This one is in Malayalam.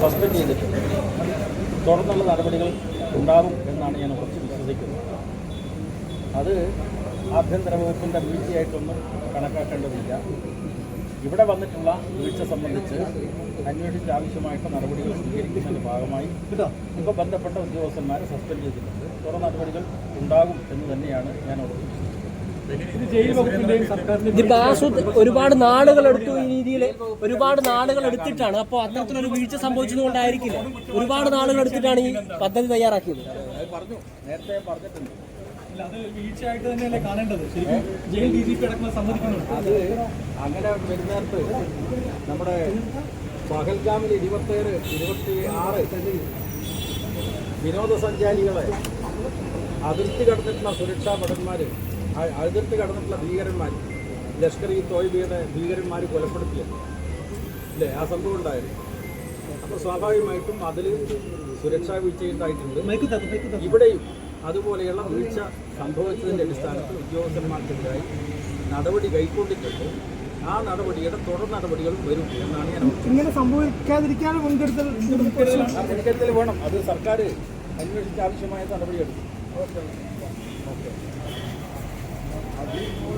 സസ്പെൻഡ് ചെയ്തിട്ടുണ്ട് തുടർന്നുള്ള നടപടികൾ ഉണ്ടാകും എന്നാണ് ഞാൻ ഉറച്ച് വിശ്വസിക്കുന്നത്. അത് ആഭ്യന്തര വകുപ്പിന്റെ വീഴ്ചയായിട്ടൊന്നും കണക്കാക്കേണ്ടതില്ല. ഇവിടെ വന്നിട്ടുള്ള വീഴ്ച സംബന്ധിച്ച് അന്വേഷിച്ച് ആവശ്യമായിട്ട് നടപടികൾ സ്വീകരിക്കുന്നതിന്റെ ഭാഗമായി ഇപ്പോൾ ബന്ധപ്പെട്ട ഉദ്യോഗസ്ഥന്മാരെ സസ്പെൻഡ് ചെയ്തിട്ടുണ്ട്. തുടർ നടപടികൾ ഉണ്ടാകും എന്ന് തന്നെയാണ് ഞാൻ ഉറപ്പിച്ചത് ഇതിപ്പോ ഒരുപാട് നാളുകൾ എടുത്തു ഈ രീതിയിൽ ഒരുപാട് നാളുകൾ എടുത്തിട്ടാണ്. അപ്പോൾ അത്തരത്തിലൊരു വീഴ്ച സംഭവിച്ചതുകൊണ്ടായിരിക്കില്ല. ഒരുപാട് നാളുകൾ എടുത്തിട്ടാണ് ഈ പദ്ധതി തയ്യാറാക്കിയത്. അത് വീഴ്ചയായിട്ട് കാണേണ്ടത്. ശരിക്കും ജയിൽ അങ്ങനെ വരുന്നിടത്ത് നമ്മുടെ പഹൽഗാമിൽ ഇരുപത്തേഴ് ഇരുപത്തി ആറ് വിനോദസഞ്ചാരികളെ അതിർത്തി കടന്നിട്ടുള്ള സുരക്ഷാ ഭടന്മാർ അതിർത്തി കടന്നിട്ടുള്ള ഭീകരന്മാർ ലഷ്കർ ഈ തോയ്ബിയുടെ ഭീകരന്മാർ കൊലപ്പെടുത്തിയത് അല്ലേ ആ സംഭവം ഉണ്ടായിരുന്നു. അപ്പോൾ സ്വാഭാവികമായിട്ടും അതിൽ സുരക്ഷാ വീഴ്ചയുണ്ടായിട്ടുണ്ട് ഇവിടെയും അതുപോലെയുള്ള വീഴ്ച സംഭവിച്ചതിന്റെ അടിസ്ഥാനത്തിൽ ഉദ്യോഗസ്ഥന്മാർക്കെതിരായി നടപടി കൈക്കൊണ്ടിട്ടുണ്ട്. ആ നടപടിയുടെ തുടർ നടപടികൾ വരും എന്നാണ് ഞാൻ. ഇങ്ങനെ സംഭവിക്കാതിരിക്കാൻ മുൻകരുതൽ മുൻകരുതൽ വേണം. അത് സർക്കാർ അന്വേഷിച്ച് ആവശ്യമായ നടപടിയെടുക്കും. ഓക്കെ. Amém.